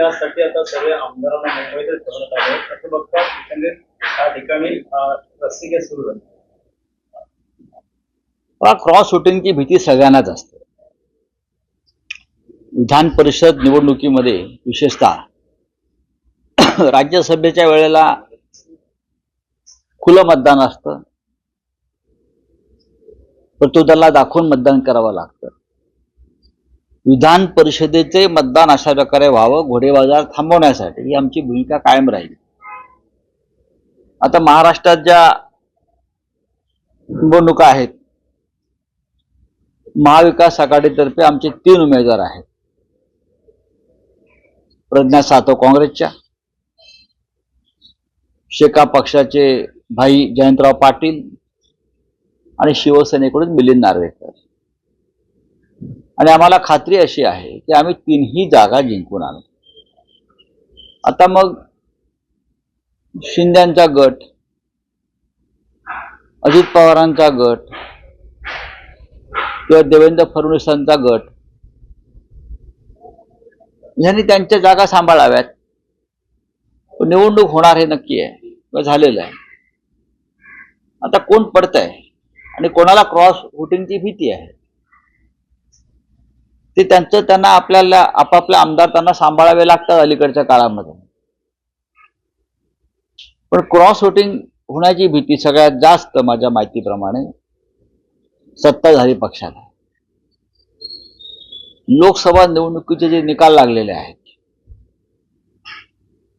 यासाठी आता सगळे आमदारांना मुंबईतच ठेवण्यात आले. असं बघता एकंदरीत त्या ठिकाणी अं, सुरू झाली? क्रॉस शूटिंगची भीती सगळ्यांनाच असते. विधान परिषद निवडणुकीमध्ये विशेषतः राज्यसभेच्या वेळेला खुलं मतदान असतं. पण तो त्याला दाखवून मतदान करावं लागतं. विधान परिषदेचे मतदान अशा प्रकारे व्हावं घोडेबाजार थांबवण्यासाठी ही आमची भूमिका कायम राहील. आता महाराष्ट्रात ज्या निवडणुका आहेत महाविकास आघाडीतर्फे आमचे तीन उमेदवार आहेत. प्रज्ञा सातव काँग्रेसच्या शेका पक्षाचे भाई जयंतराव पाटील आणि शिवसेनेकडून मिलिंद नार्वेकर. आणि आम्हाला खात्री अशी आहे की आम्ही तिन्ही जागा जिंकून आणू. आता मग शिंद्यांचा गट अजित पवारांचा गट किंवा देवेंद्र फडणवीसांचा गट यांनी त्यांच्या जागा सांभाळाव्यात. निवडणूक होणार हे नक्की आहे किंवा झालेलं आहे. आता कोण पडत आहे आणि कोणाला क्रॉस वोटिंगची भीती आहे? ते त्यांचं त्यांना आपल्याला आपापल्या आमदार त्यांना सांभाळावे लागतात अलीकडच्या काळामध्ये. पण क्रॉस वोटिंग होण्याची भीती सगळ्यात जास्त माझ्या माहितीप्रमाणे सत्ताधारी पक्षाला. लोकसभा निवडणुकीचे जे निकाल लागलेले आहेत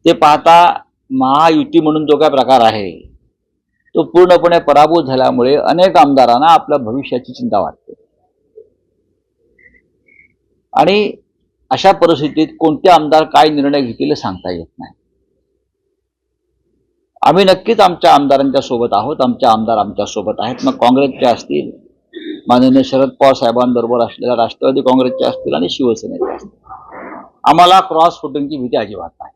ते पाहता महायुती म्हणून जो काय प्रकार आहे तो पूर्णपणे पराभूत झाल्यामुळे अनेक आमदारांना आपल्या भविष्याची चिंता वाटते. आणि अशा परिस्थितीत कोणते आमदार काय निर्णय घेतील सांगता येत नाही. आम्ही नक्कीच आमच्या आमदारांच्या सोबत आहोत आमचे आमदार आमच्यासोबत आहेत. मग काँग्रेसचे असतील माननीय शरद पवार साहेबांबरोबर असलेल्या राष्ट्रवादी काँग्रेसचे असतील आणि शिवसेनेचे असतील. आम्हाला क्रॉस वोटिंगची भीती अजिबात नाही.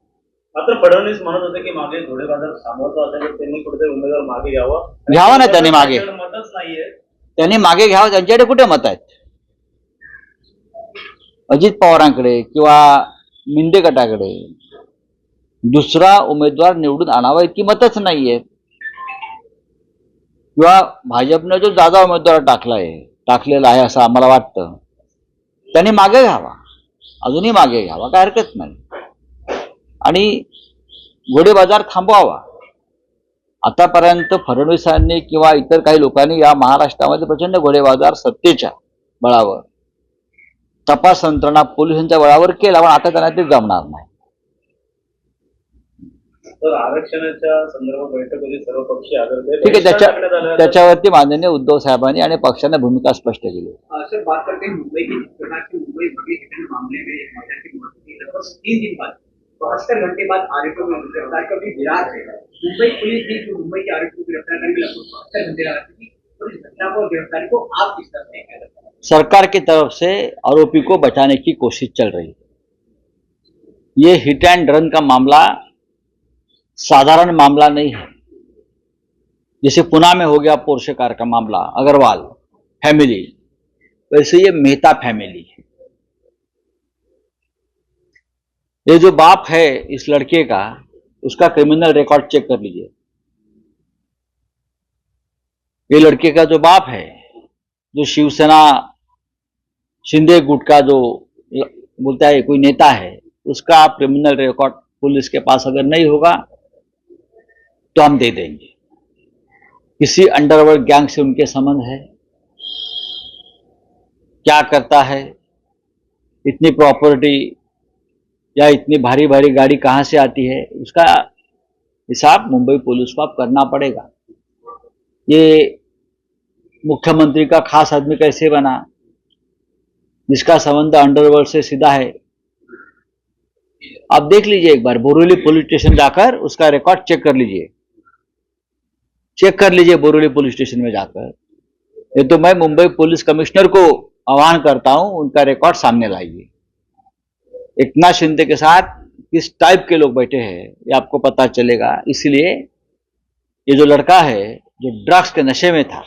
मात्र फडणवीस म्हणत होते की मागे थांबवतो असेल तर त्यांनी कुठेतरी उमेदवार मागे घ्यावं. घ्यावा ना त्यांनी मागे. मतच नाहीये. त्यांनी मागे घ्यावं त्यांच्याकडे कुठे मत आहेत? अजित पवारांकडे किंवा मिंदे गटाकडे दुसरा उमेदवार निवडून आणावा इतकी मतच नाहीये. किंवा भाजपनं जो जादा उमेदवार टाकलाय टाकलेला आहे असं आम्हाला वाटतं त्यांनी मागे घ्यावा. अजूनही मागे घ्यावा काय हरकत नाही. आणि घोडेबाजार थांबवावा. आतापर्यंत फडणवीसांनी किंवा इतर काही लोकांनी या महाराष्ट्रामध्ये प्रचंड घोडेबाजार सत्तेच्या बळावर तपास यंत्रणा पोलिसांच्या बळावर केला पण आता त्यांना ते जमणार नाही. तर आरक्षणाच्या संदर्भात बैठक होती सर्व पक्षी आदर ठीक आहे त्याच्या त्याच्यावरती माननीय उद्धव साहेबांनी आणि पक्षाने भूमिका स्पष्ट केली सर बात करते हैं मुंबई की मुंबई भाग्य घटन मामले में एक महिला की मौत हुई लगभग तीन दिन बाद बहत्तर घंटे बाद आरोपियों में गिरफ्तार का भी विराट है। मुंबई पुलिस ने जो मुंबई के आरोपियों को गिरफ्तार करने में लगभग बहत्तर घंटे लगा आप सरकार की तरफ़ से आरोपी को बचाने की कोशिश चल रही है। ये हिट एंड रन का मामला साधारण मामला नहीं है। जैसे पुणे में हो गया पोर्शे कार का मामला, अग्रवाल फैमिली वैसे ये मेहता फैमिली है। ये जो बाप है इस लड़के का, उसका क्रिमिनल रिकॉर्ड चेक कर लीजिए। ये लड़के का जो बाप है, जो शिवसेना, शिंदे गुट का जो बोलता है, कोई नेता है, उसका क्रिमिनल रिकॉर्ड पुलिस के पास अगर नहीं होगा तो हम दे देंगे। किसी अंडरवर्ल्ड गैंग से उनके संबंध है? क्या करता है? इतनी प्रॉपर्टी या इतनी भारी भारी गाड़ी कहाँ से आती है? उसका हिसाब मुंबई पुलिस को अब करना पड़ेगा। ये मुख्यमंत्री का खास आदमी कैसे बना? जिसका संबंध अंडरवर्ल्ड से सीधा है। आप देख लीजिए एक बार, बोरोली पुलिस स्टेशन जाकर उसका रिकॉर्ड चेक कर लीजिए। चेक कर लीजिए बोरोली पुलिस स्टेशन में जाकर। ये तो मैं मुंबई पुलिस कमिश्नर को आह्वान करता हूँ, उनका रिकॉर्ड सामने लाइए। इतना शिंदे के साथ किस टाइप के लोग बैठे हैं, ये आपको पता चलेगा। इसलिए ये जो लड़का है जो ड्रग्स के नशे में था।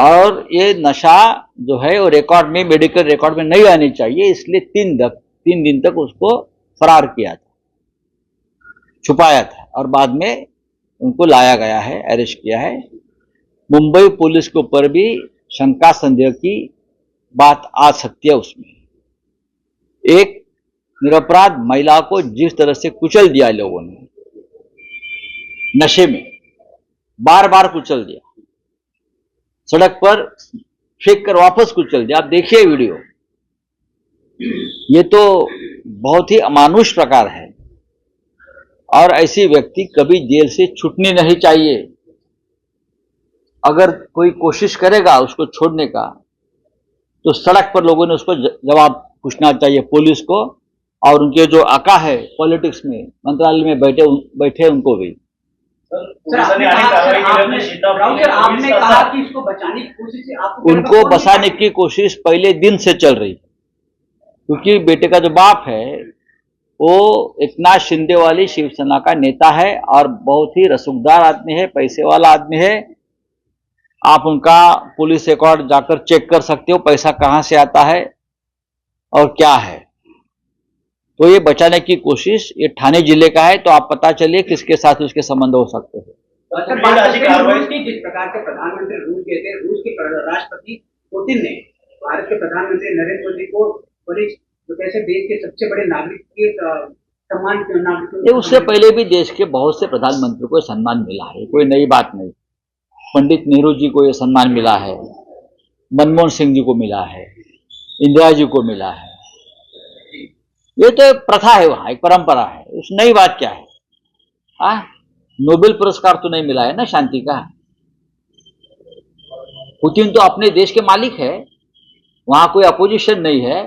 और ये नशा जो है, वो रिकॉर्ड में मेडिकल रिकॉर्ड में नहीं आनी चाहिए, इसलिए तीन द- तीन दिन तक उसको फरार किया था, छुपाया था और बाद में उनको लाया गया है अरेस्ट किया है। मुंबई पुलिस के ऊपर भी शंका संदेह की बात आ सकती है उसमें। एक निरपराध महिला को जिस तरह से कुचल दिया लोगों ने, नशे में बार बार कुचल दिया। सड़क पर फेंक कर वापस कुचल दिया। आप देखिए वीडियो। ये तो बहुत ही अमानुष प्रकार है। और ऐसी व्यक्ति कभी जेल से छूटनी नहीं चाहिए। अगर कोई कोशिश करेगा उसको छोड़ने का तो सड़क पर लोगों ने उसको जवाब पूछना चाहिए पुलिस को। और उनके जो आका है पॉलिटिक्स में, मंत्रालय में बैठे बैठे उनको भी। उनको बसाने की कोशिश पहले दिन से चल रही क्योंकि बेटे का जो बाप है वो एकनाथ शिंदे वाली शिवसेना का नेता है और बहुत ही रसूखदार आदमी है पैसे वाला आदमी है। आप उनका पुलिस रिकॉर्ड जाकर चेक कर सकते हो पैसा कहाँ से आता है और क्या है। तो ये बचाने की कोशिश ये ठाणे ज़िले का है तो आप पता चलिए किसके साथ उसके संबंध हो सकते हैं। सर, पुलिस बात अशी करते हैं कार्रवाई- रूस की जिस प्रकार के प्रधानमंत्री रूस गए थे रूस के राष्ट्रपति पुतिन ने भारत के प्रधानमंत्री नरेंद्र मोदी को जो कैसे देश के सबसे बड़े नागरिक के सम्मान के उससे पहले भी देश के बहुत से प्रधानमंत्री को सम्मान मिला है कोई नई बात नहीं। पंडित नेहरू जी को ये सम्मान मिला है मनमोहन सिंह जी को मिला है इंदिरा जी को मिला है। ये तो प्रथा है वहाँ एक परंपरा है। उस नई बात क्या है? हाँ? नोबेल पुरस्कार तो नहीं मिला है ना शांति का? पुतिन तो अपने देश के मालिक है। वहाँ कोई अपोजिशन नहीं है।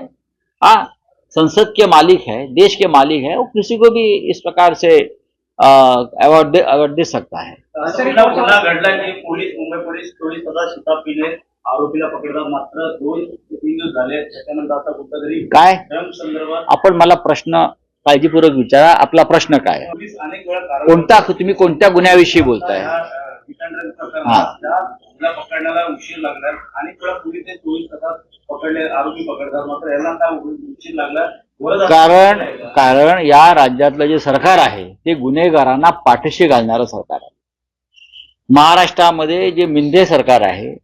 हाँ? संसद के मालिक है देश के मालिक है वो किसी को भी इस प्रकार से अवार्ड दे दे सकता है। सर, घडला की मुंबई पोलीस चोवीस तासात शिताब पिले आरोपीला पकडतात मात्र दोन ते तीन दिवस झाले. त्याच्यानंतर आता काय? ड्रम संदर्भात आपण मला प्रश्न काळजीपूर्वक विचारा. आपला प्रश्न काय? आहे? पोलीस अनेक वेळा कारवाई कोणता तुम्ही कोणत्या गुन्ह्याविषयी बोलताय? अ, हा. प्रकरणात त्या मुला पकडण्याला उशीर अनेक वेळा पोलीस ते चोवीस तासात पकडले आरोपी पकडतात. मात्र यांना काय उशीर लागला कारण? कारण या राज्यातलं जे सरकार आहे ते गुन्हेगारांना पाठीशी घालणारं सरकार आहे. महाराष्ट्रामध्ये जे मिंधे सरकार आहे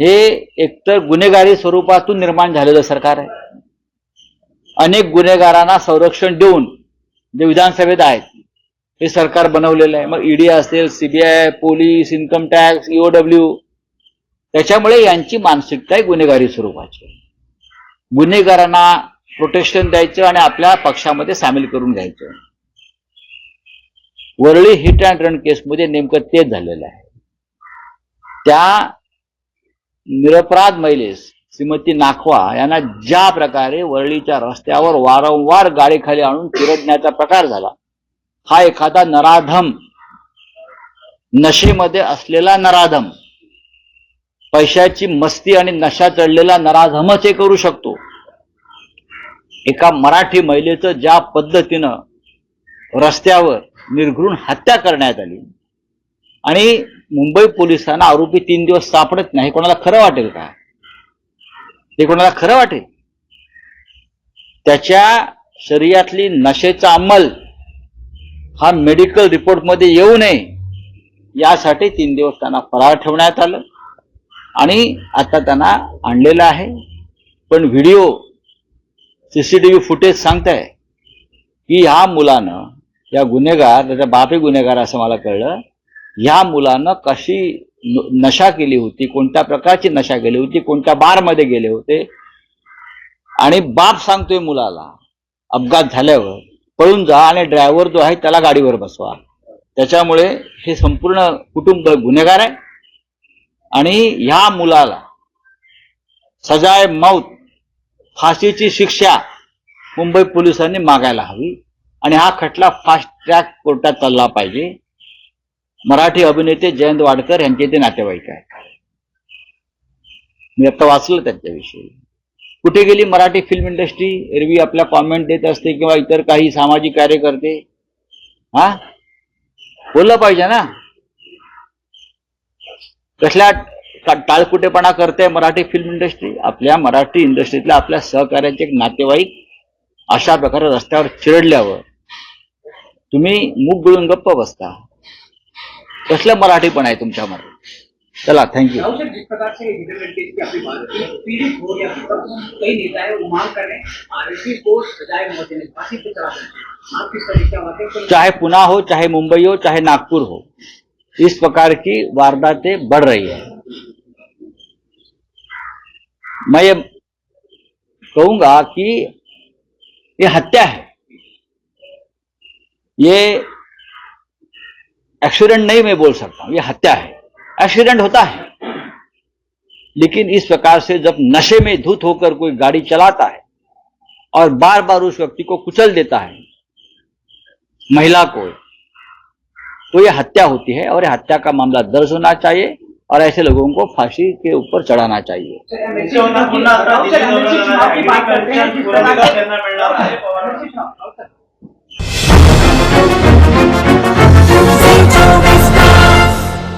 हे एकतर गुन्हेगारी स्वरूपातून निर्माण झालेलं सरकार आहे. अनेक गुन्हेगारांना संरक्षण देऊन जे विधानसभेत आहेत हे सरकार बनवलेलं आहे. मग ईडी असेल CBI police income tax EOW त्याच्यामुळे यांची मानसिकता आहे गुन्हेगारी स्वरूपाची गुन्हेगारांना प्रोटेक्शन द्यायचं आणि आपल्या पक्षामध्ये सामील करून घ्यायचं. वरळी हिट अँड रन केसमध्ये नेमकं तेच झालेलं आहे. त्या निरपराध महिलेस श्रीमती नाखवा यांना ज्या प्रकारे वरळीच्या रस्त्यावर वारंवार गाडीखाली आणून चिरडण्याचा प्रकार झाला हा एखादा नराधम. नशेमध्ये असलेला नराधम. पैशाची मस्ती आणि नशा चढलेला नराधमच हे करू शकतो. एका मराठी महिलेचं ज्या पद्धतीनं रस्त्यावर निर्घृण हत्या करण्यात आली आणि मुंबई पोलिसांना आरोपी तीन दिवस सापडत नाही कोणाला खरं वाटेल का? ते कोणाला खरं वाटेल? त्याच्या शरीरातली नशेचा अंमल हा मेडिकल रिपोर्टमध्ये येऊ नये यासाठी तीन दिवस त्यांना फरार ठेवण्यात आलं. आणि आता त्यांना आणलेलं आहे. पण video C C T V footage सांगताय की ह्या मुलानं या गुन्हेगार त्याचा बापही गुन्हेगार असं मला कळलं ह्या मुलानं कशी न- नशा केली होती कोणत्या प्रकारची नशा केली होती कोणत्या बारमध्ये गेले होते? आणि बाप सांगतोय मुलाला अपघात झाल्यावर पळून जा आणि ड्रायव्हर जो आहे त्याला गाडीवर बसवा. त्याच्यामुळे हे संपूर्ण कुटुंब गुन्हेगार आहे. आणि ह्या मुलाला सजाय मौत फाशीची शिक्षा मुंबई पोलिसांनी मागायला हवी. आणि हा खटला फास्ट ट्रॅक कोर्टात चालला पाहिजे. मराठी अभिनेते जयंत वाडकर यांचे ते नातेवाईक आहेत. मी आता वाचलं त्यांच्याविषयी. कुठे गेली मराठी फिल्म इंडस्ट्री एरवी आपल्या कॉमेंट देत असते किंवा इतर काही सामाजिक कार्य करते हा? बोललं पाहिजे ना. कसल्या टाळकुटेपणा करते मराठी फिल्म इंडस्ट्री आपल्या मराठी इंडस्ट्रीतल्या आपल्या सहकार्याचे एक नातेवाईक अशा प्रकारे रस्त्यावर चिरडल्यावर तुम्ही मूग गळून गप्प बसता. कसलं मराठीपण आहे तुमच्यामध्ये चला थँक्यू जिस प्रकार से हिडन हेरिटेज की आपकी बात की पीड़ित हो या कई नेता है वो मांग कर रहे हैं आरएसपी को सजाए मौत देने फांसी पे चढ़ा देना आप किस तरीके का वाकई पर चाहे पुणे हो चाहे मुंबई हो चाहे नागपुर हो इस प्रकार की वारदातें बढ़ रही है। मैं ये कहूंगा कि ये हत्या है। ये एक्सीडेंट नहीं मैं बोल सकता हूँ यह हत्या है एक्सीडेंट होता है लेकिन इस प्रकार से जब नशे में धुत होकर कोई गाड़ी चलाता है और बार बार उस व्यक्ति को कुचल देता है महिला को तो यह हत्या होती है और यह हत्या का मामला दर्ज होना चाहिए और ऐसे लोगों को फांसी के ऊपर चढ़ाना चाहिए